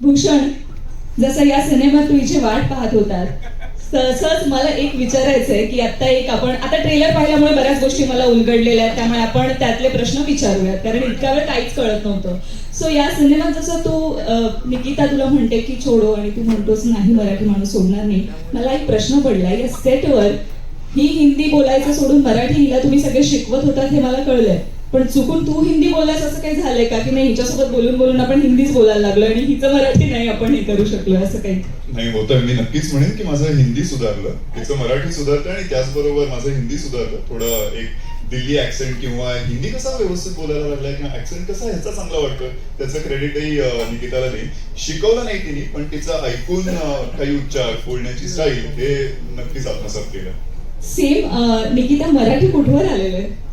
भूषण जसं या सिनेमात तू वाट पाहत होतात तसंच मला एक विचारायचं आहे की आता एक आपण आता ट्रेलर पाहिल्यामुळे बऱ्याच गोष्टी मला उलगडलेल्या आहेत त्यामुळे आपण त्यातले प्रश्न विचारूयात कारण इतका वेळ काहीच कळत नव्हतं. सो या सिनेमात जसं तू निकिता तुला म्हणते की छोडो आणि तू म्हणतोस नाही मराठी माणूस सोडणार नाही. मला एक प्रश्न पडला या सेटवर ही हिंदी बोलायचं सोडून मराठी हिला तुम्ही सगळे शिकवत होतात हे मला कळलंय. पण चुकून तू हिंदी बोललास असं काही झालंय का? की नाही हिच्यासोबत बोलून बोलून आपण हिंदीच बोलायला लागलो आणि हिचं मराठी नाही आपण हे करू शकलो असं काही? नाही होतं. मी नक्कीच म्हणेन की माझं हिंदी सुधारलं. तिचं मराठी सुधारतं आणि त्याचबरोबर माझं हिंदी सुधारलं. थोडं एक दिल्ली ऍक्सेंट किंवा हिंदी कसा व्यवस्थित बोलायला लागलाय किंवा ऍक्सेंट कसा ह्याचा चांगला वाटतं त्याचं क्रेडिटही निकिताला नाही शिकवलं नाही तिने पण तिचं ऐकून काही उच्चार बोलण्याची स्टाईल हे नक्कीच आत्मसात केलं. सेम निकिता मराठी कुठवर आलेलं आहे?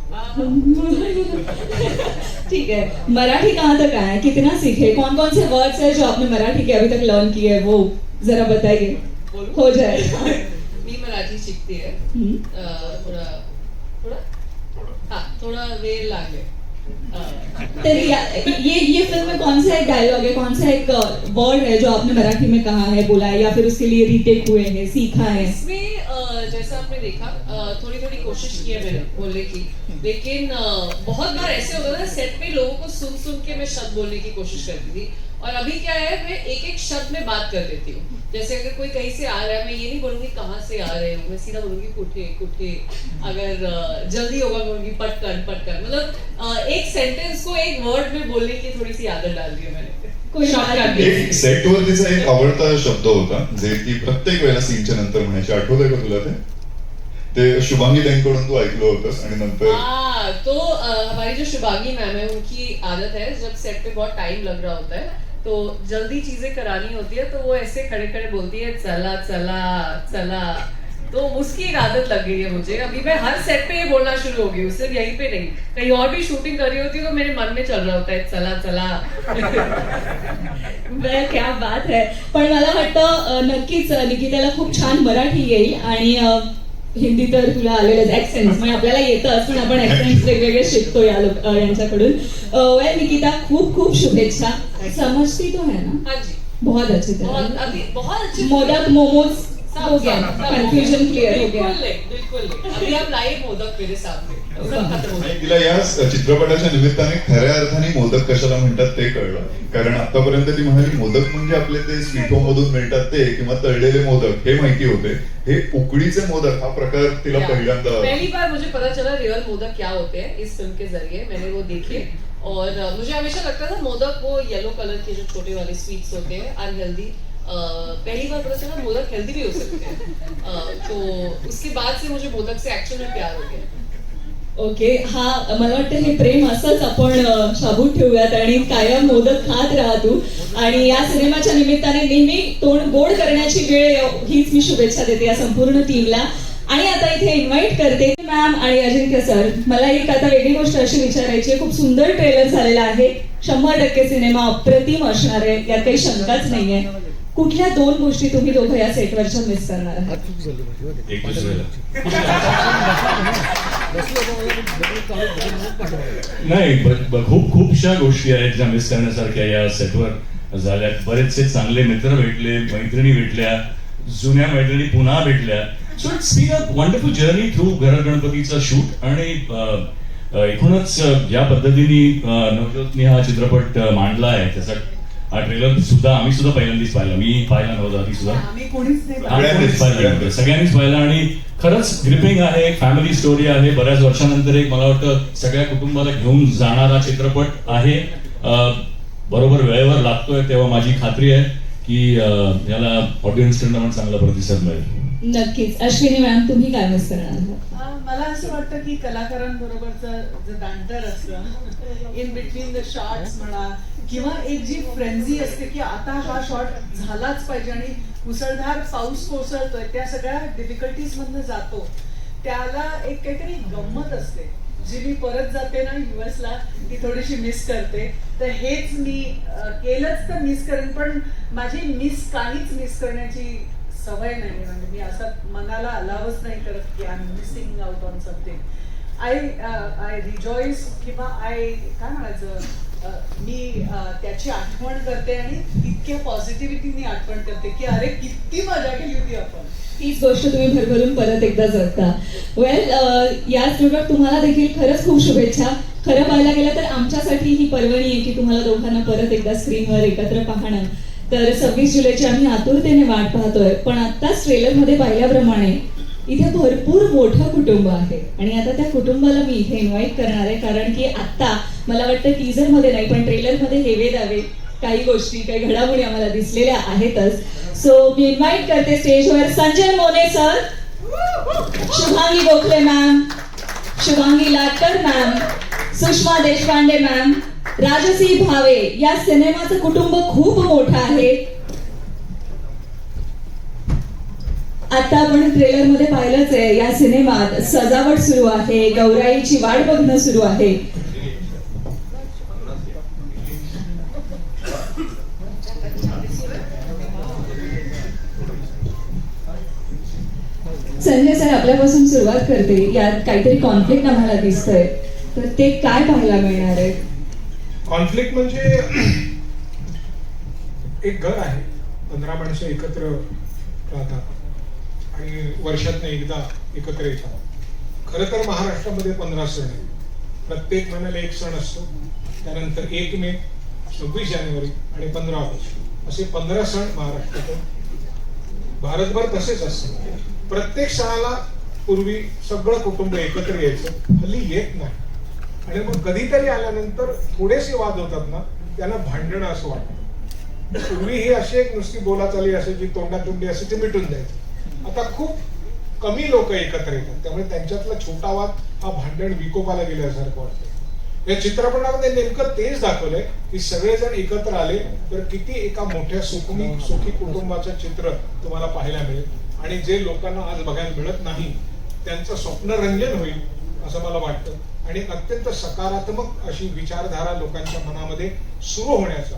ठीक है मराठी कहाँ तक आया कितना सीखे कौन कौन से वर्ड्स है जो आपने मराठी के अभी तक लर्न किए है? वो जरा बताइए। हो जाए। मी मराठी शिकते है। थोडा थोडा? हाँ थोड़ा वेळ लागले अं, तर या- ये फ़िल्म में कौन सा एक डायलॉग है? कौन सा एक वर्ड है जो आपने मराठी में कहा है, बोला है, या फिर उसके लिए रीटेक हुए हैं, सीखा है? इसमें जैसा आपने देखा थोड़ी थोड़ी कोशिश की है मैंने बोलने की। लेकिन बहुत बार ऐसे होता था सेट पे लोगों को सुन सुन के मैं शब्द बोलने की कोशिश करती थी। और अभी क्या है मैं एक एक शब्द में बात कर लेती हूँ। जैसे अगर कोई कहीं से आ रहा है मैं ये नहीं बोलूंगी कहाँ से आ रहे हो मैं सीधा बोलूंगी कुठे कुठे अगर जल्दी होगा मैं बोलूंगी पटकन पटकन। मतलब एक सेंटेंस को एक वर्ड में बोलने की थोड़ी सी आदत डाल दी है मैंने। एक सेटवर तिचा एक आवडता शब्द होता जे ती प्रत्येक वेळेला सीनच्या नंतर म्हणायची आठवतंय का तुला ते? ते शुभांगी त्यांकडून तू ऐकलं होतंस आणि नंतर हाँ तो हमारी जो शुभांगी मैम है उनकी आदत है जब सेट पे बहुत टाइम लग रहा होता है तो जल्दी चीजें करानी होती है तो वो ऐसे खड़े खड़े बोलती है चला चला चला। तो उसकी एक आदत लग गई है मुझे। अभी मैं हर सेट पे ये बोलना शुरू हो गई हूँ सिर्फ यहीं पे नहीं। कहीं और भी शूटिंग कर रही होती है तो मेरे मन में चल रहा होता है चला चला। वेल क्या बात है। पण मला वाटतं नक्कीच निकिताला खूप छान मराठी येईल आणि हिंदी तर तुला आलेलंच ऍक्सेंट म्हणजे आपल्याला येतं असून आपण ऍक्सेंट वेगवेगळे शिकतो या लोक यांच्याकडून. वेल निकिता खूप खूप शुभेच्छा. समजती तो है ना? हाँ जी. बहुत अच्छी तरह. बहुत अच्छे मोदक मोमोज सब- हो गया. कंफ्यूजन क्लियर हो गया. बिल्कुल। अभी आप लाइए मोदक मेरे सामने. हो तिला या चित्रपटाच्या निमित्ताने खऱ्या अर्थाने मोदक कशाला म्हणतात ते कळलं. कारण आतापर्यंत ती म्हणाली मोदक म्हणजे आपले ते स्वीट होम मधून मिळतात ते किंवा तळलेले मोदक हे माहिती होते. हे उकडीचे मोदक हा प्रकार तिला पहिल्यांदा पहली बार मुझे पता चला रियल मोदक क्या होते हैं इस फिल्म के जरिए. मैंने वो देखे. और मुझे हमेशा लगता था मोदक वो येलो कलर के जो छोटे वाले स्वीट्स होते हैं अनहेल्दी पहली बार पता चला मोदक हेल्दी भी हो सकते हैं। तो उसके बाद से मुझे मोदक से एक्चुअल में प्यार हो गया। ओके हा मला वाटतं हे प्रेम असंच आपण शाबूत ठेवूयात आणि कायम मोदक खात राहतो तू. आणि या सिनेमाच्या निमित्ताने नेहमी तोंड गोड करण्याची वेळ हीच मी शुभेच्छा देते या संपूर्ण टीमला आणि आता इथे इन्व्हाइट करते मॅम आणि अजिंक्य सर मला एक आता वेगळी गोष्ट अशी विचारायची आहे. खूप सुंदर ट्रेलर झालेला आहे. शंभर टक्के सिनेमा अप्रतिम असणार आहे. यात काही शंकाच नाहीये. कुठल्या दोन गोष्टी तुम्ही दोघं या सेटवरच्या मिस करणार नाही खूप खूपशा गोष्टी आहेत ज्या मिस करण्यासारख्या या सेटवर झाल्या बरेचसे चांगले मित्र भेटले मैत्रिणी भेटल्या जुन्या मैत्रिणी पुन्हा भेटल्या. So it's been a wonderful journey through घर गणपतीचा शूट आणि अ, अ, एकूणच ज्या पद्धतीने अ, नवज्योतनी हा चित्रपट मांडला आहे. त्याचा हा ट्रेलर सुद्धा आम्ही सुद्धा पहिल्यांदाच पाहिला. मी पाहिला नव्हता ती सुद्धा. सगळ्यांनीच पाहिलं आणि खरंच ग्रिपिंग आहे फॅमिली स्टोरी आहे. बऱ्याच वर्षानंतर एक मला वाटतं सगळ्या कुटुंबाला घेऊन जाणारा चित्रपट आहे. बरोबर वेळेवर लागतोय तेव्हा माझी खात्री आहे की याला ऑडियन्स कडनं पण चांगला प्रतिसाद मिळेल. नक्कीच. अश्विनी मॅम तुम्ही काय मिस करणार मला असं वाटतं की कलाकारांबरोबरचं जे बँटर असतं इन बिटवीन द शॉर्ट्स म्हणा किंवा एक जी फ्रेंझी असते की आता हा शॉट झालाच पाहिजे आणि मुसळधार पाऊस कोसळतोय त्या सगळ्या डिफिकल्टीज मधनं जातो. त्याला एक काहीतरी गंमत असते. जी मी परत जाते ना युएसला ला ती थोडीशी मिस करते. तर हेच मी केलंच तर मिस करेन पण माझी मिस काहीच मिस करण्याची सवय नाही म्हणजे मी असं मनाला अलावच नाही करत की I am missing out on something I I rejoice किंवा आय काय म्हणायचं मी त्याची आठवण करते आणि इतक्या पॉझिटिव्हिटीनी आठवण करते की अरे किती मजा केली होती आपण. तीच गोष्ट तुम्ही भरभरून परत एकदा जगता. वेल याच बरोबर तुम्हाला देखील खरंच खूप शुभेच्छा. खरं पाहायला गेलं तर आमच्यासाठी ही पर्वणी आहे की तुम्हाला दोघांना परत एकदा स्क्रीनवर एकत्र पाहणं. तर सव्वीस जुलैची आम्ही आतुरतेने वाट पाहतोय. पण आत्ताच ट्रेलरमध्ये पाहिल्याप्रमाणे इथे भरपूर मोठं कुटुंब आहे. आणि आता त्या कुटुंबाला मी इथे इन्व्हाइट करणार आहे कारण की आत्ता मला वाटतं टीजरमध्ये नाही पण ट्रेलरमध्ये हेवे दावे काही गोष्टी काही घडामोडी आम्हाला दिसलेल्या आहेतच. सो मी इन्व्हाइट करते स्टेजवर Sanjay Mone sir Shubhangi Gokhale ma'am Shubhangi Latkar ma'am Sushma Deshpande ma'am Rajasi Bhave या सिनेमाचं कुटुंब खूप मोठं आहे. आता आपण ट्रेलरमध्ये पाहिलंच आहे या सिनेमात सजावट सुरू आहे गौराईची वाट बघणं सुरू आहे. संजय सर आपल्यापासून सुरुवात करते. यात काहीतरी कॉन्फ्लिक्ट आम्हाला दिसतंय. तर ते काय पाहायला मिळणार आहे? कॉन्फ्लिक्ट म्हणजे एक घर आहे. पंधरा माणसं एकत्र राहतात. आणि वर्षातनं एकदा एकत्र येतात. खरं तर महाराष्ट्रामध्ये पंधरा सण आहेत. प्रत्येक महिन्याला एक सण असतो. त्यानंतर एक मे सव्वीस जानेवारी आणि पंधरा ऑगस्ट. असे पंधरा सण महाराष्ट्रात भारतभर तसेच असतं प्रत्येक सणाला पूर्वी सगळं कुटुंब एकत्र यायचं. हल्ली येत नाही. आणि मग कधीतरी आल्यानंतर थोडेसे वाद होतात ना त्यांना भांडणं असं वाटतं. पूर्वी ही अशी एक नुसती बोलाचाली असायची तोंडातोंडी असायची मिटून जायची आता खूप कमी लोक एकत्र येतात. त्यामुळे त्यांच्यातला छोटा वाद हा भांडण विकोपाला गेल्यासारखं वाटतं. या चित्रपटामध्ये नेमकं तेच दाखवलंय की सगळेजण एकत्र आले तर किती एका मोठ्या सुखमी सुखी कुटुंबाचं चित्र तुम्हाला पाहायला मिळेल. आणि जे लोकांना आज बघायला मिळत नाही त्यांचं स्वप्नरंजन होईल असं मला वाटतं. आणि अत्यंत सकारात्मक अशी विचारधारा लोकांच्या मनामध्ये सुरू होण्याचा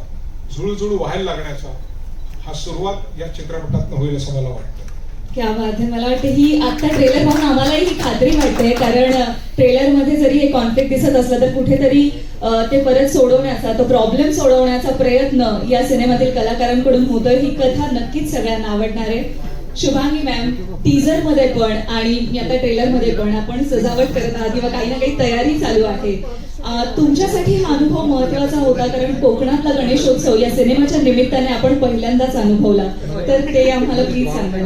झुळझुळ व्हायला लागण्याचा हा सुरुवात या चित्रपटात होईल असं मला वाटतं. क्या बात आहे मला वाटते ही आता ट्रेलर पाहून आम्हालाही खात्री वाटते कारण ट्रेलरमध्ये जरी हे कॉन्फ्लिक्ट दिसत असलं तर कुठेतरी ते परत सोडवण्याचा तो प्रॉब्लेम सोडवण्याचा प्रयत्न या सिनेमातील कलाकारांकडून होतोय ही कथा नक्कीच सगळ्यांना आवडणार आहे. शुभांगी मॅम टीजरमध्ये पण आणि मी आता ट्रेलरमध्ये पण आपण सजावट करत आहात किंवा काही ना काही तयारी चालू आहे. तुमच्यासाठी हा अनुभव महत्त्वाचा होता कारण कोकणातला गणेशोत्सव या सिनेमाच्या निमित्ताने आपण पहिल्यांदाच अनुभवला. तर ते आम्हाला प्लीज सांगा.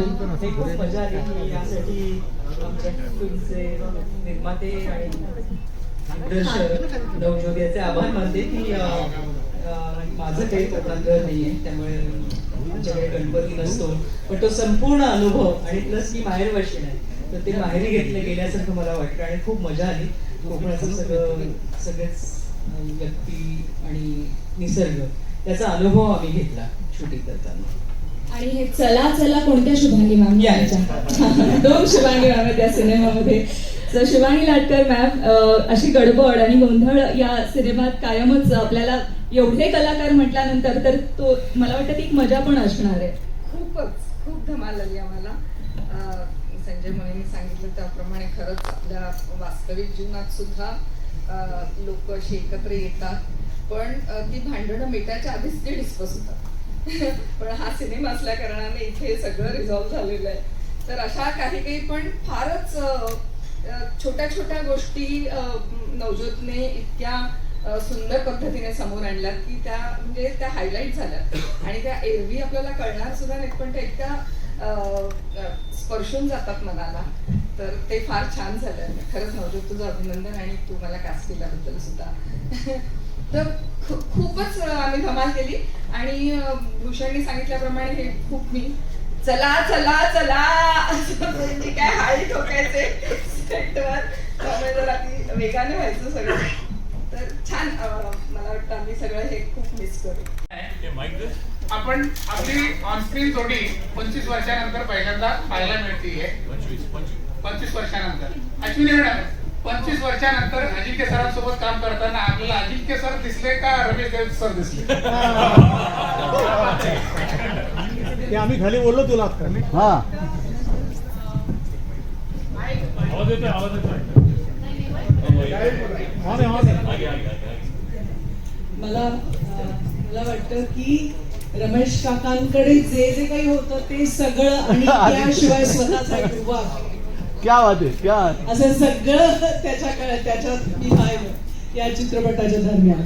आभार मानते की माझं काही नाहीये त्यामुळे आमच्याकडे गणपती नसतो पण तो संपूर्ण अनुभव आणि प्लस की माहेर वर्षी नाही. तर ते माहेरी घेतले गेल्यासारखं मला वाटतं आणि खूप मजा आली. कोकणाचं सगळं सगळेच व्यक्ती आणि निसर्ग त्याचा अनुभव आम्ही घेतला शूटिंग करताना. आणि हे चला चला कोणत्या शुभांगी मॅम दोन शुभांगी मॅम आहेत या सिनेमामध्ये. तर शुभांगी लाटकर मॅम अशी गडबड आणि गोंधळ या सिनेमात कायमच आपल्याला एवढे कलाकार म्हटल्यानंतर तर तो मला वाटतं ती एक मजा पण असणार आहे. खूपच खूप धमाल आली आम्हाला. संजय मुनेंनी सांगितलं त्याप्रमाणे खरंच आपल्या वास्तविक जीवनात सुद्धा लोक अशी एकत्र येतात. पण ती भांडणं मिटायच्या आधीच ते डिस्कस होतात. पण हा सिनेमा असल्या कारणाने इथे सगळं रिझॉल्व्ह झालेलं आहे. तर अशा काही काही पण फारच छोट्या छोट्या गोष्टी नवज्योतने इतक्या सुंदर पद्धतीने समोर आणल्यात की त्या म्हणजे त्या हायलाईट झाल्यात आणि त्या एरवी आपल्याला कळणार सुद्धा नाहीत पण त्या इतक्या स्पर्शून जातात मनाला. तर ते फार छान झालं. खरंच नवजोत तुझं अभिनंदन आणि तू मला कास्ट केल्याबद्दल सुद्धा. तर खूपच आम्ही धमाल केली. आणि भूषणने सांगितल्याप्रमाणे हे खूप मी चला चला चला म्हणजे काय हाय ठोकायचे सेटवर त्यामुळे जरा वेगाने व्हायचं सगळं. तर छान मला वाटतं आम्ही सगळं हे खूप मिस करू. आपण आपली ऑनस्क्रीन जोडी पंचवीस वर्षानंतर पहिल्यांदा पाहायला मिळतीये. पंचवीस वर्षानंतर. अश्विनी मॅडम पंचवीस वर्षानंतर अजिंक्य सरांसोबत काम करताना आपल्याला अजिंक्य सर दिसले का रमेश देव सर दिसले? ते आम्ही खाली बोललो तुला. हा. आवाज येतोय आवाज येतोय आवाज आहे, आवाज आहे. आगे, आगे, आगे, आगे. मला मला वाटतं की रमेश काकांकडे जे जे काही होतं ते सगळं आणि त्याशिवाय स्वतःचा उभा क्या बात आहे क्या असं सगळं त्याच्याकडे त्याच्यात मी पाहिलं या चित्रपटाच्या दरम्यान.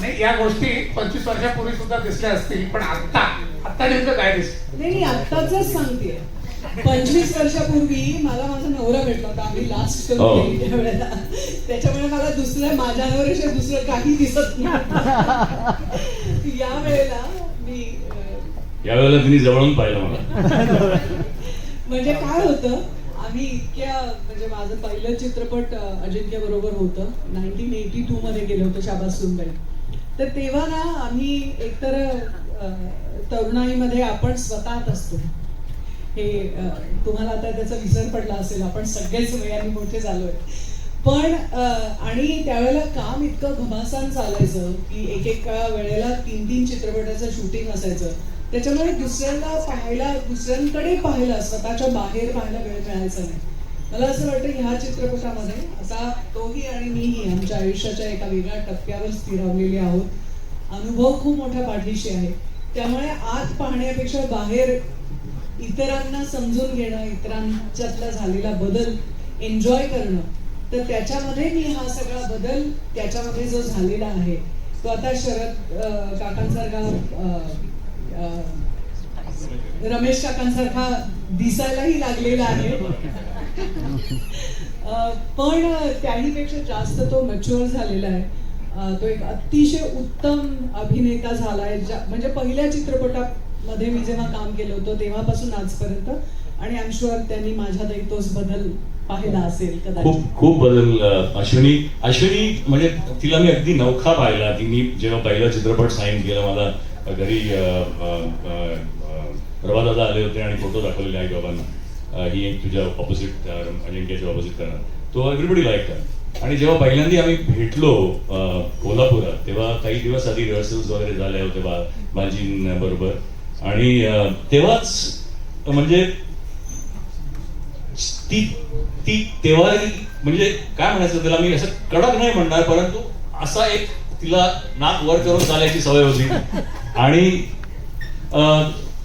नाही या गोष्टी पंचवीस वर्षापूर्वी सुद्धा दिसल्या असतील पण आता आता नेमकं काय दिसत नाही मी आत्ताच सांगते. पंचवीस वर्षापूर्वी मला माझा नवरा भेटला होता. आम्ही लास्ट हो. केली त्यावेळेला त्याच्यामुळे मला दुसरं माझ्या नवऱ्याशिवाय दुसरं काही दिसत नाही या वेळेला मी यावेळेला तिने जवळून पाहिलं मला. म्हणजे काय होतं आम्ही इतक्या म्हणजे माझं पहिलं चित्रपट अजिंक्य बरोबर होतं. नाईन्टीन एटी टू मध्ये गेलो होतो शाबास सुनबाई. तर तेव्हा ना आम्ही एकतर तरुणाईमध्ये आपण स्वतःत असतो. हे तुम्हाला आता त्याचा विसर पडला असेल. आपण सगळेच वयाने मोठे झालोय. पण आणि त्यावेळेला काम इतकं घमासान चालायचं की एक एक वेळेला तीन तीन चित्रपटाचं शूटिंग असायचं. त्याच्यामुळे दुसऱ्यांना पाहायला दुसऱ्यांकडे पाहायला स्वतःच्या बाहेर पाहायला वेळ मिळायचा नाही. मला असं वाटतं ह्या चित्रपटामध्ये आता तोही आणि मीही आमच्या आयुष्याच्या एका वेगळ्या टप्प्यावर स्थिरावलेले आहोत. अनुभव खूप मोठ्या पाठीशी आहे. त्यामुळे आत पाहण्यापेक्षा बाहेर इतरांना समजून घेणं इतरांच्यातला झालेला बदल एन्जॉय करणं तर त्याच्यामध्ये मी हा सगळा बदल त्याच्यामध्ये जो झालेला आहे तो आता शरद काकांसारखा रमेश काकांसारखा दिसायलाही लागलेला आहे. पण त्याहीपेक्षा जास्त तो मॅच्युअर झालेला आहे. तो एक अतिशय उत्तम अभिनेता झालाय म्हणजे पहिल्या चित्रपटात मध्ये मी जेव्हा काम केलं होतं तेव्हापासून आजपर्यंत. आणि आय शुअर त्यांनी माझ्या तोच बदल पाहिला असेल कदाचित. खूप खूप बदल अश्विनी. अश्विनी म्हणजे तिला मी अगदी नौखा पाहिला. तिने जेव्हा पहिला चित्रपट साईन केला मला घरी अं, रवादादा आले होते आणि फोटो दाखवलेले आई बाबांना. ही एक तुझ्या ऑपोजिट अजिंक्याच्या ऑपोजिट करणार. तो एव्हरीबडी लाईक आणि जेव्हा पहिल्यांदा आम्ही भेटलो कोल्हापुरात तेव्हा काही दिवस आधी रिहर्सल्स वगैरे झाल्या होत्या बा बरोबर. आणि तेव्हाच म्हणजे ती ती तेव्हाही म्हणजे काय म्हणायचं त्याला मी असं कडक नाही म्हणणार परंतु असा एक तिला नाक वर करून चालायची सवय होती. आणि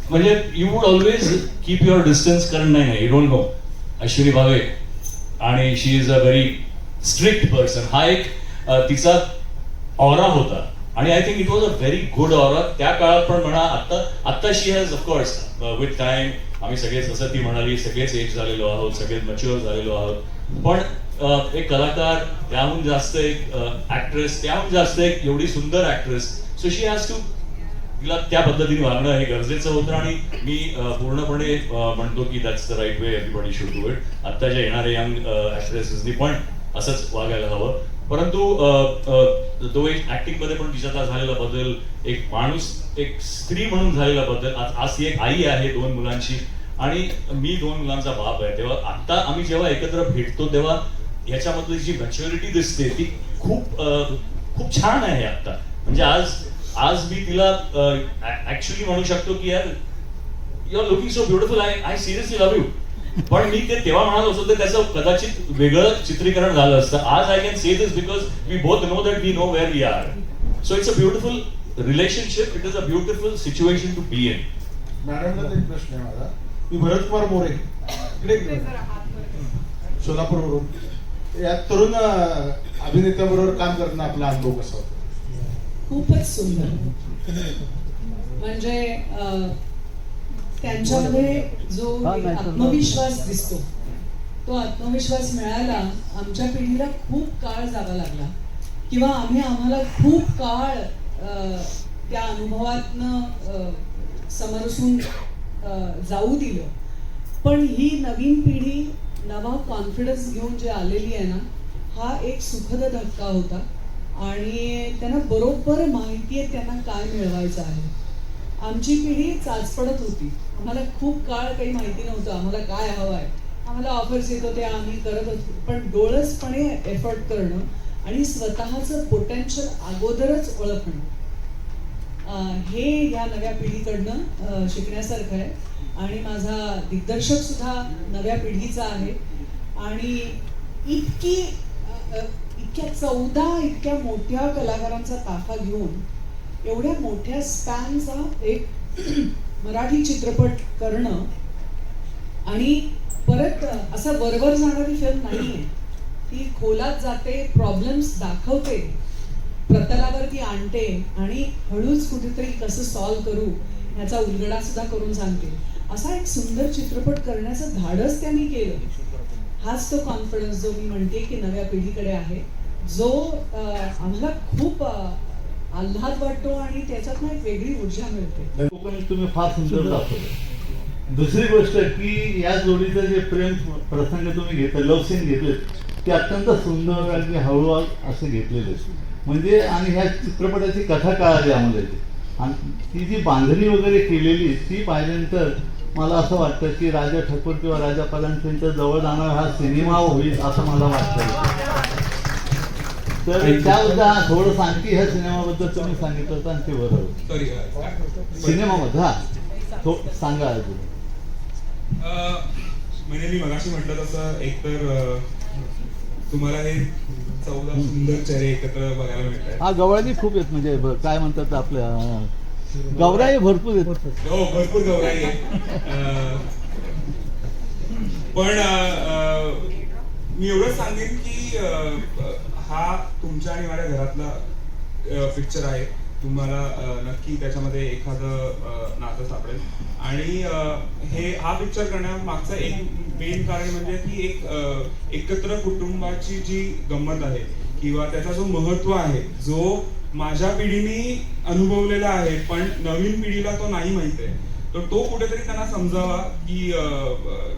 म्हणजे you would always keep your distance कारण नाही you don't know Ashwini Bhave. आणि she is a very strict person हा एक तिचा ऑरा होता. आणि I think it was a very good aura त्या काळात पण म्हणा आता आत्ता she has of course with time आम्ही सगळेच जसं ती म्हणाली सगळेच एज झालेलो आहोत सगळेच मच्युअर झालेलो आहोत. पण uh, एक कलाकार त्याहून जास्त एक uh, ऍक्ट्रेस त्याहून जास्त एक एवढी सुंदर actress so she has to तिला त्या पद्धतीने वागणं हे गरजेचं होतं आणि मी uh, पूर्णपणे म्हणतो की that's the right way everybody should do it आत्ताच्या येणाऱ्या यंग ऍक्ट्रेसेसनी पण असंच वागायला हवं. परंतु तो एक ऍक्टिंगमध्ये पण तिच्यातला झालेला बदल एक माणूस एक स्त्री म्हणून झालेला बदल आज आज ती एक आई आहे दोन मुलांची. आणि मी दोन मुलांचा बाप आहे तेव्हा आता आम्ही जेव्हा एकत्र भेटतो तेव्हा ह्याच्यामधली जी मॅच्युरिटी दिसते ती खूप खूप छान आहे आता म्हणजे आज आज मी तिला ऍक्च्युली म्हणू शकतो की यार you are looking so beautiful I I seriously love you पण मी ते तेव्हा म्हणालो असतो तर त्याचं कदाचित वेगळं चित्रीकरण झालं असतं. आज I can say this because we both know that we know where we are so it's a beautiful relationship it is a beautiful situation to be in मॅडमला एक प्रश्न आहे माझा. मी भरत कुमार मोरे. इकडे. सोलापूरवरून. या तरुण अं, अभिनेत्याबरोबर काम करताना आपला अनुभव कसा होता? खूपच सुंदर. म्हणजे त्यांच्यामध्ये जो आत्मविश्वास दिसतो. तो आत्मविश्वास मिळायला आमच्या पिढीला खूप काळ जावा लागला. किंवा आम्ही आम्हाला खूप काळ त्या अनुभवातनं समरसून जाऊ दिलं. पण ही नवीन पिढी नवा कॉन्फिडन्स घेऊन जे आलेली आहे ना हा एक सुखद धक्का होता. आणि त्यांना बरोबर माहिती आहे त्यांना काय मिळवायचं आहे. आमची पिढी चाचपडत होती. आम्हाला खूप काळ काही माहिती नव्हतं आम्हाला काय हवं आहे आम्हाला ऑफर्स येत होते आम्ही करत होतो. पण डोळसपणे एफर्ट करणं आणि स्वतःचं पोटेन्शियल अगोदरच ओळखणं हे या नव्या पिढीकडनं शिकण्यासारखं आहे. आणि माझा दिग्दर्शक सुद्धा नव्या पिढीचा आहे. आणि इतकी इतक्या चौदा इतक्या मोठ्या कलाकारांचा ताफा घेऊन एवढ्या मोठ्या स्पॅनचा एक मराठी चित्रपट करणं आणि परत असं वरवर जाणारी फिल्म नाहीये. ती खोलात जाते प्रॉब्लेम्स दाखवते प्रतलावरती आणते आणि हळूच कुठेतरी कसं सॉल्व्ह करू ह्याचा उलगडा सुद्धा करून सांगते. असा एक सुंदर चित्रपट करण्याचं धाडस त्यांनी केलं. हाच तो कॉन्फिडन्स जो मी म्हणते की नव्या पिढीकडे आहे. जो आम्हाला खूप आल्हाद वाटतो आणि त्याच्यातनं एक वेगळी ऊर्जा मिळते. कोकणात तुम्ही फार सुंदर दाखवलं. दुसरी गोष्ट की या जोडीचं जे प्रेम प्रसंग तुम्ही घेतलं लव सीन घेतले ते अत्यंत सुंदर आणि हळूहळू असे घेतलेले म्हणजे आणि ह्या चित्रपटाची कथा कळाली आम्हाला ती. आणि ती जी बांधणी वगैरे केलेली ती पाहिल्यानंतर मला असं वाटतं की राजा ठाकूर किंवा राजा पलांच यांच्या जवळ जाणार हा सिनेमा होईल असं मला वाटतं. तर त्याबद्दल हा थोडं आणखी ह्या सिनेमाबद्दल तुम्ही सांगितलं होतं आणि ते बरोबर सॉरी सिनेमामध्ये हा. तो सांगा अजून. म्हणजे मी मगाशी म्हटलं तसं एकतर अं, तुम्हाला हे चौदा सुंदर चेहरे एकत्र बघायला मिळतात हा गवळणी खूप आहेत म्हणजे काय म्हणतात आपल्या गवराई भरपूर आहेत. हो भरपूर अं, पण मी एवढंच सांगेन की हा तुमच्या आणि माझ्या घरातला पिक्चर आहे. तुम्हाला नक्की त्याच्यामध्ये एखादं नातं सापडेल. आणि हे हा पिक्चर करण्यामागचं एक मेन कारण म्हणजे की एक एकत्र कुटुंबाची जी गंमत आहे किंवा त्याचा जो महत्त्व आहे जो माझ्या पिढीने अनुभवलेला आहे पण नवीन पिढीला तो नाही माहीत आहे तर तो कुठेतरी त्यांना समजावा की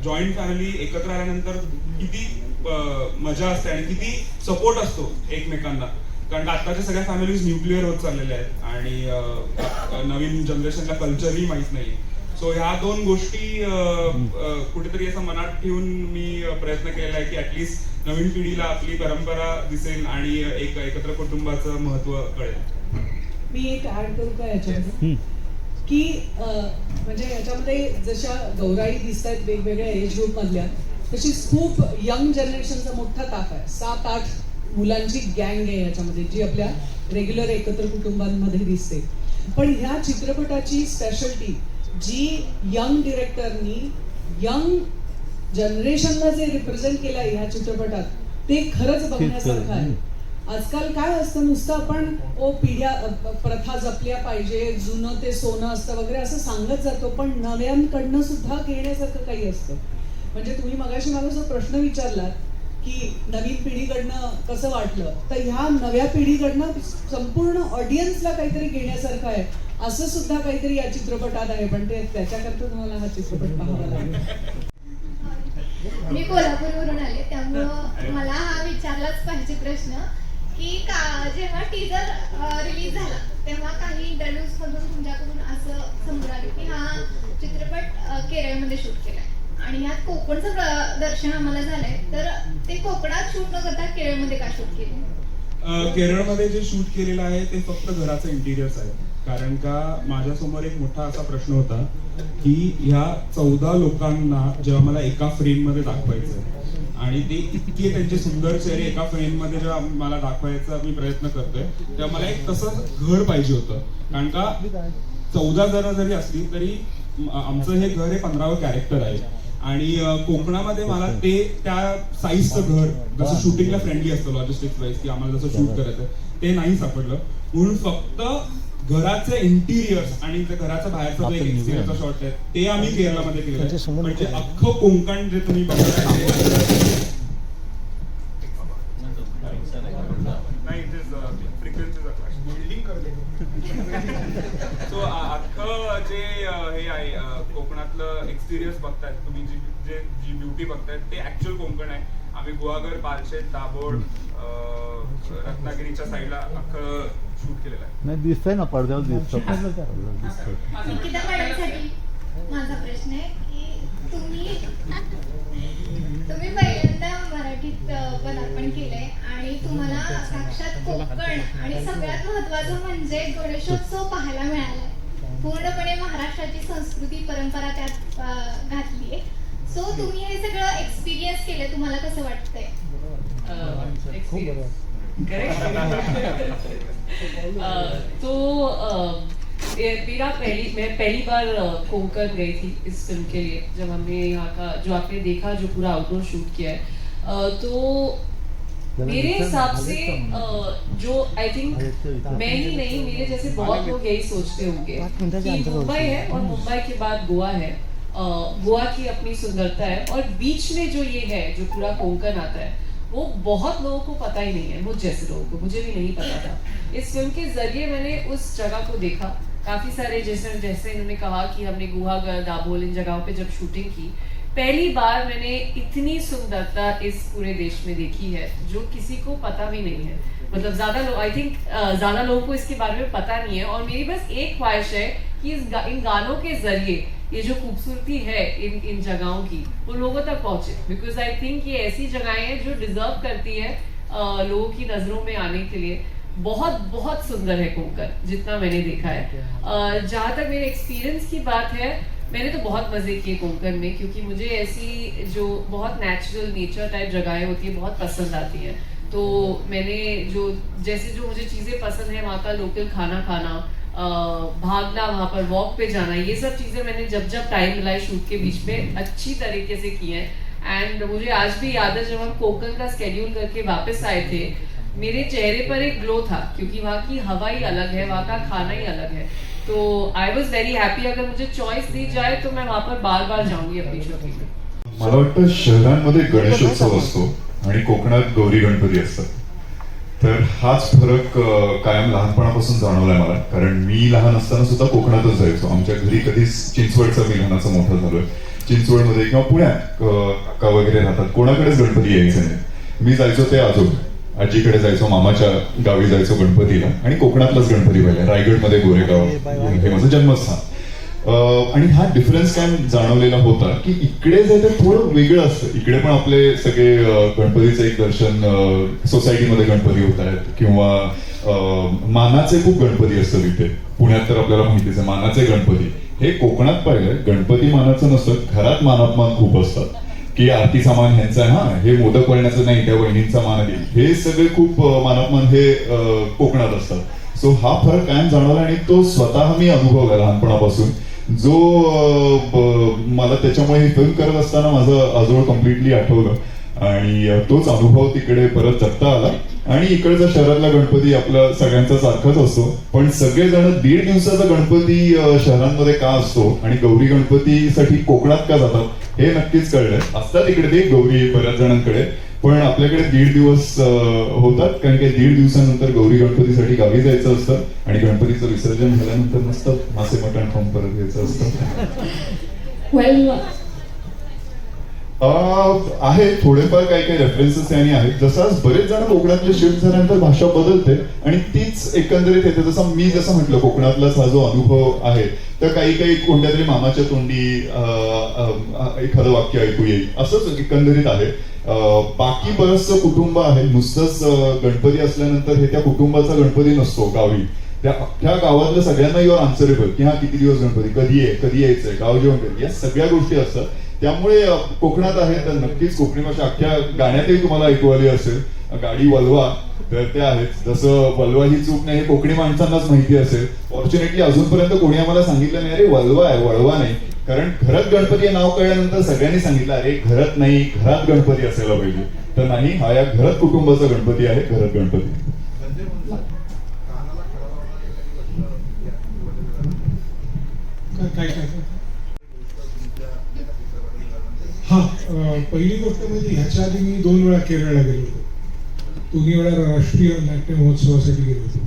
जॉईंट फॅमिली एकत्र आल्यानंतर किती मजा असते आणि किती सपोर्ट असतो एकमेकांना. कारण का आत्ताच्या सगळ्या फॅमिलीज न्यूक्लिअर होत चाललेल्या आहेत आणि नवीन जनरेशनला कल्चरही माहीत नाही सो ह्या दोन गोष्टी कुठेतरी असं मनात ठेवून मी प्रयत्न केलेला आहे की ऍटलिस्ट नवीन पिढीला आपली परंपरा दिसेल आणि एक एकत्र कुटुंबाचं महत्त्व कळेल. मी एक ऍड करू का याच्यामध्ये? की म्हणजे याच्यामध्ये जशा गौराई दिसत आहेत वेगवेगळ्या एज ग्रुप मधल्या तशीच खूप यंग जनरेशनचा मोठा ताप आहे. सात आठ मुलांची गँग आहे याच्यामध्ये जी आपल्या रेग्युलर एकत्र कुटुंबांमध्ये दिसते. पण ह्या चित्रपटाची स्पेशालिटी जी यंग डिरेक्टरनी यंग जनरेशनला जे रिप्रेझेंट केलं आहे ह्या चित्रपटात ते खरंच बघण्यासारखं आहे. आजकाल काय असतं नुसतं आपण ओ पिढ्या प्रथा जपल्या पाहिजे जुनं ते सोनं असतं वगैरे असं सांगत जातो पण नव्यांकडनं सुद्धा घेण्यासारखं काही असतं. म्हणजे तुम्ही मगाशी मला जो प्रश्न विचारलात की नवीन पिढीकडनं कसं वाटलं तर ह्या नव्या पिढीकडनं संपूर्ण ऑडियन्सला काहीतरी घेण्यासारखं आहे. असं सुद्धा काहीतरी या चित्रपटात आहे पण ते त्याच्याकरता तुम्हाला हा चित्रपट पाहावा लागेल. मी कोल्हापूरवरून आले त्यामुळं मला हा विचारलाच पाहिजे प्रश्न की का जेव्हा टीजर रिलीज झाला तेव्हा काही इंटरव्ह्यूज मधून तुमच्याकडून असं समोर आले की हा चित्रपट केरळमध्ये शूट केलाय. आणि यात कोकणचं दर्शन आम्हाला झालंय. तर ते कोकणात शूट न करता केरळमध्ये का शूट केले केरळमध्ये जे शूट केलेलं आहे ते फक्त घराचं इंटिरियर्स आहे. कारण का माझ्यासमोर एक मोठा असा प्रश्न होता की ह्या चौदा लोकांना जेव्हा मला एका फ्रेममध्ये दाखवायचं आणि ते इतके त्यांचे सुंदर चेहरे एका फ्रेममध्ये जेव्हा मला दाखवायचा मी प्रयत्न करतोय तेव्हा मला एक तसं घर पाहिजे होतं. कारण का चौदा जण जरी असली तरी आमचं हे घर हे पंधरावं कॅरेक्टर आहे. आणि कोकणामध्ये मला ते त्या साईजचं घर जसं शूटिंगला फ्रेंडली असतं लॉजिस्टिक्स वाईज की आम्हाला जसं शूट करायचं ते नाही सापडलं. म्हणून फक्त घराचे इंटिरियर्स आणि घराचा बाहेरचा जो एक एक्सटिरियरचा शॉट आहे ते आम्ही केरळमध्ये आहे. म्हणजे अख्खं कोकण जे तुम्ही बघताय नाही इट इज फ्रिक्वेन्सीज सो अख्खं जे अ, हे आहे अ, कोकणातलं एक्सपिरियन्स बघतायत तुम्ही जी जे ब्युटी बघतायत. ते ऍक्च्युअल कोकण आहे. आम्ही गुहागर पालशेत दाभोळ रत्नागिरीच्या साईडला अख्खं शूट केलेलं आहे. नाही दिसतंय ना पडद्यावर दिसतं. माझा प्रश्न आहे की तुम्ही तुम्ही पहिल्यांदा मराठीत पदार्पण केलंय आणि तुम्हाला साक्षात कोकण आणि सगळ्यात महत्वाचं म्हणजे गणेशोत्सव पाहायला मिळालाय. पूर्णपणे महाराष्ट्राची संस्कृती परंपरा त्यात घातलीये. सो तुम्ही हे सगळं एक्सपिरियन्स केलं तुम्हाला कसं वाटतंय करेक्ट तो अ, ये मेरा पहली मैं पहली बार अ, कोंकण गई थी इस फ़िल्म के लिए जब हमने यहाँ का जो आपने देखा जो पूरा आउटडोर शूट किया है अ, तो मेरे हिसाब से अ, जो आई थिंक मैं ही नहीं मेरे जैसे बहुत लोग यही सोचते होंगे कि मुंबई है और मुंबई के बाद गोवा है अ, गोवा की अपनी सुंदरता है और बीच में जो ये है, जो पूरा कोंकण आता है, वो बहुत लोगों को पता ही नहीं है मुझ जैसे लोगों को, मुझे भी नहीं पता था। इस फ़िल्म के ज़रिए मैंने उस जगह को देखा। काफ़ी सारे जैसे जैसे इन्होंने कहा कि हमने गुहागढ़ दाभोल इन जगहों पे जब शूटिंग की, पहली बार मैंने इतनी सुंदरता इस पूरे देश में देखी है, जो किसी को पता भी नहीं है। मतलब ज़्यादा लोग आई थिंक ज़्यादा लोगों को इसके बारे में पता नहीं है और मेरी बस एक ख्वाहिश है कि इस गा, इन गानों के ज़रिए ये जो खूबसूरती है इन इन जगहों की वो लोगों तक पहुँचे। बिकॉज़ आई थिंक ये ऐसी जगहें हैं जो डिजर्व करती है अ, लोगों की नज़रों में आने के लिए। बहुत बहुत सुंदर है कोंकण जितना मैंने देखा है। जहाँ तक मेरे एक्सपीरियंस की बात है मैंने तो बहुत मज़े किए कोंकण में क्योंकि मुझे ऐसी जो बहुत नेचुरल नेचर टाइप जगहें होती है बहुत पसंद आती है। तो मैंने जो जैसे जो मुझे चीज़ें पसंद है वहाँ का लोकल खाना खाना भागना वहाँ पर वॉक पे जाना ये सब चीजें मैंने जब जब टाइम मिला है शूट के बीच में अच्छी तरीके से की हैं। एंड मुझे आज भी याद है जब हम कोकन का स्केड्यूल करके वापस आए थे मेरे चेहरे पर एक ग्लो था क्योंकि वहाँ की हवा ही अलग है वहाँ का खाना ही अलग है। तो आई वॉज वेरी हैप्पी अगर मुझे चॉइस दी जाए तो मैं वहाँ पर बार बार जाऊंगी अपनी शूटिंग में मला वाटतं शहरांमध्ये गणेशोत्सव असतो आणि कोकणात गौरी गणपती असतात. तर हाच फरक कायम लहानपणापासून जाणवलाय मला. कारण मी लहान असताना सुद्धा कोकणातच जायचो. आमच्या घरी कधीच चिंचवडचा मी लहानाचा मोठा झालोय. चिंचवडमध्ये किंवा पुण्यात काका वगैरे राहतात. कोणाकडेच गणपती यायचे नाही. मी जायचो ते आजोब आजीकडे जायचो मामाच्या गावी जायचो गणपतीला. आणि कोकणातलाच गणपती पाहिला. रायगडमध्ये गोरेगाव हे माझं जन्मस्थान. आणि हा डिफरन्स काय जाणवलेला होता की इकडे जे ते थोडं वेगळं असतं. इकडे पण आपले सगळे गणपतीचं एक दर्शन सोसायटीमध्ये गणपती होत आहेत. किंवा मानाचे खूप गणपती असतात इथे. पुण्यात तर आपल्याला माहितीच आहे मानाचे गणपती. हे कोकणात पाहिलं गणपती मानाचं नसतं घरात मानापमान खूप असतात. की आरती सामान ह्यांचा हा हे मोदक वळण्याचं नाही त्या वहिनींचा मान देईल हे सगळे खूप मानापमान हे कोकणात असतात. सो हा फरक कायम जाणवला आणि तो स्वतः मी अनुभवला लहानपणापासून. जो मला त्याच्यामुळे हे फिल्म करत असताना माझं आजोळ कम्प्लिटली आठवलं. आणि तोच अनुभव तिकडे परत जगता आला. आणि इकडचा शहरातला गणपती आपला सगळ्यांचा सारखाच असतो. पण सगळेजण दीड दिवसाचा गणपती शहरांमध्ये का असतो? आणि गौरी गणपतीसाठी कोकणात का जातात? हे नक्कीच कळलंय असतात इकडे ते गौरी बऱ्याच जणांकडे. पण आपल्याकडे दीड दिवस होतात. कारण की दीड दिवसानंतर गौरी गणपतीसाठी गावी जायचं असतं. आणि गणपतीचं विसर्जन झाल्यानंतर मस्त मासे मटण खाऊन परत यायचं असतं. आहे. थोडेफार काही काही रेफरन्सेस आणि आहेत. जसं बरेच जण कोकणातले शिफ्ट झाल्यानंतर भाषा बदलते. आणि तीच एकंदरीत येते. जसं मी जसं म्हटलं कोकणातलाच हा जो अनुभव आहे तर काही काही कोणत्या तरी मामाच्या तोंडी एखादं वाक्य ऐकू येईल. असंच एकंदरीत आहे. बाकी बरंचसं कुटुंब आहे. नुसतंच गणपती असल्यानंतर हे त्या कुटुंबाचा गणपती नसतो गावी. त्या अख्ख्या गावातल्या सगळ्यांना युअर आन्सरेबल की हा किती दिवस गणपती? कधी आहे कधी यायचंय? गाव जेवण कधी? या सगळ्या गोष्टी असतात. त्यामुळे कोकणात आहे तर नक्कीच कोकणी भाषा अख्ख्या गाण्यातही तुम्हाला ऐकू आली असेल. गाडी वलवा तर ते आहेत. जसं वलवा ही चूक नाही हे कोकणी माणसांनाच माहिती असेल. फॉर्च्युनेटली अजूनपर्यंत कोणी आम्हाला सांगितलं नाही अरे वलवा आहे वळवा नाही. कारण घरात गणपती हे नाव कळल्यानंतर सगळ्यांनी सांगितलं अरे घरात नाही घरात गणपती असायला पाहिजे. तर नाही हा या घरात कुटुंबाचा गणपती आहे घरात गणपती. हा पहिली गोष्ट म्हणजे ह्याच्या आधी मी दोन वेळा केरळला गेलो होतो. दोन्ही वेळा राष्ट्रीय नाट्य महोत्सवासाठी गेलो होतो.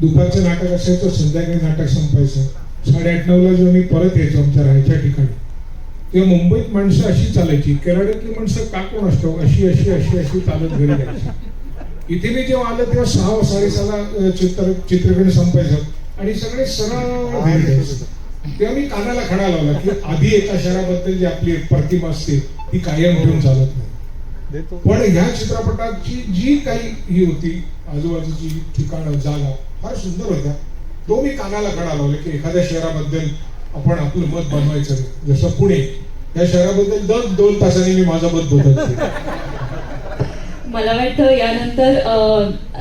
दुपारचं नाटक असायचं संध्याकाळी नाटक संपायचं. साडेआठ नऊला जेव्हा मी परत यायचो आमच्या राहायच्या ठिकाणी तेव्हा मुंबईत माणसं अशी चालायची केरळातली माणसं का कोण असतो? अशी अशी अशी अशी चालत घरी जायची. इथे मी जेव्हा आलं तेव्हा सहा साडेसहाला चित्र चित्रकरण संपायचं आणि सगळे सरळ जायचे. तेव्हा मी कानाला खडा लावला की आधी एका शहराबद्दल जी आपली प्रतिमा असते ती कायम ठेवून चालत नाही. पण ह्या चित्रपटाची जी काही ही होती आजूबाजूची ठिकाणं जागा फार सुंदर होत्या. तो मी कानाला खडा लावला की एखाद्या शहराबद्दल आपण आपलं मत बनवायचं. जसं पुणे या शहराबद्दल दर दोन तासांनी मी माझं मत बदलते मला वाटतं यानंतर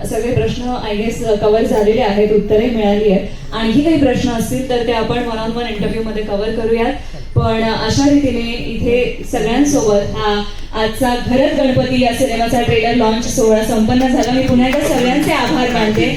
सगळे प्रश्न आय गेस कव्हर झालेले आहेत उत्तरही मिळाली आहेत. आणखी काही प्रश्न असतील तर ते आपण वन ऑन वन इंटरव्ह्यू मध्ये कव्हर करूयात. पण अशा रीतीने इथे सगळ्यांसोबत हा आजचा घरत गणपती या सिनेमाचा ट्रेलर लॉन्च सोहळा संपन्न झाला. मी पुन्हा एकदा सगळ्यांचे आभार मानते.